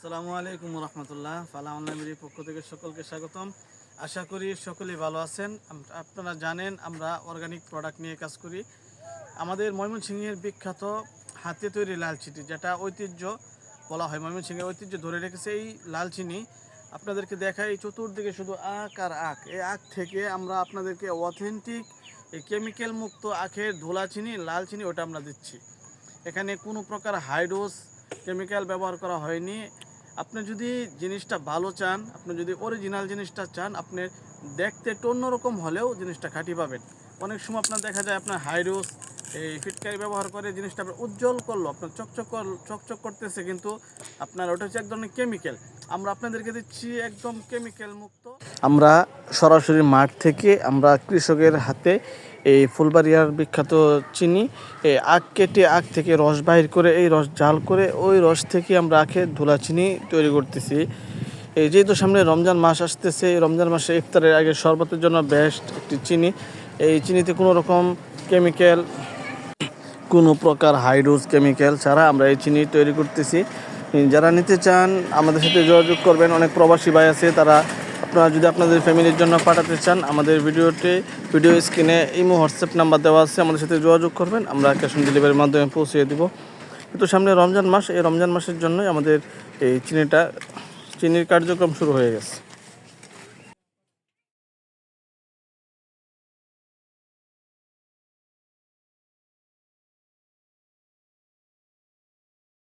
আসসালামু আলাইকুম রহমতুল্লাহ। ফালা অনলাইনের পক্ষ থেকে সকলকে স্বাগতম। আশা করি সকলেই ভালো আছেন। আপনারা জানেন, আমরা অর্গানিক প্রোডাক্ট নিয়ে কাজ করি। আমাদের ময়মনসিংহের বিখ্যাত হাতে তৈরি লাল চিনি যেটা ঐতিহ্য বলা হয়। ময়মনসিংহের ঐতিহ্য ধরে রেখেছে এই লাল চিনি আপনাদেরকে দেখাই চতুর্দিকে শুধু আখ আর আখ। এই আখ থেকে আমরা আপনাদেরকে অথেন্টিক এই কেমিক্যাল মুক্ত আখের ধোলা চিনি, লাল চিনি, ওটা আমরা দিচ্ছি। এখানে কোনো প্রকার হাইডোজ কেমিক্যাল ব্যবহার করা হয়নি। আপনি যদি জিনিসটা ভালো চান, আপনি যদি অরিজিনাল জিনিসটা চান, আপনি দেখতে একটু অন্যরকম হলেও জিনিসটা খাঁটি পাবেন। অনেক সময় আপনার দেখা যায় আপনার হাইডোজ এই ফিটকারি ব্যবহার করে জিনিসটা আপনার উজ্জ্বল করল, আপনার চকচক চকচক করতেছে কিন্তু আপনার ওটা হচ্ছে এক ধরনের কেমিক্যাল আমরা আপনাদেরকে দিচ্ছি একদম কেমিক্যাল মুক্ত। আমরা সরাসরি মাঠ থেকে আমরা কৃষকের হাতে এই ফুলবাড়িয়ার বিখ্যাত চিনি, এই আখ কেটে আখ থেকে রস বাহির করে, এই রস জাল করে, ওই রস থেকে আমরা আখের ধুলা চিনি তৈরি করতেছি। এই যেহেতু সামনে রমজান মাস আসতেছে রমজান মাসে ইফতারের আগে শরবতের জন্য বেস্ট একটি চিনি। এই চিনিতে কোনো রকম কেমিক্যাল কোনো প্রকার হাইডোজ কেমিক্যাল ছাড়া আমরা এই চিনি তৈরি করতেছি। যারা নিতে চান, আমাদের সাথে যোগাযোগ করবেন। অনেক প্রবাসী ভাই আছে, তারা আপনারা যদি আপনাদের ফ্যামিলির জন্য পাঠাতে চান, আমাদের ভিডিওতে ভিডিও স্ক্রিনে ইমো হোয়াটসঅ্যাপ নাম্বার দেওয়া আছে, আমাদের সাথে যোগাযোগ করবেন। আমরা ক্যাশ অন ডেলিভারির মাধ্যমে পৌঁছিয়ে দেবো। কিন্তু সামনে রমজান মাস, এই রমজান মাসের জন্যই আমাদের এই চিনিটা, চিনির কার্যক্রম শুরু হয়ে গেছে।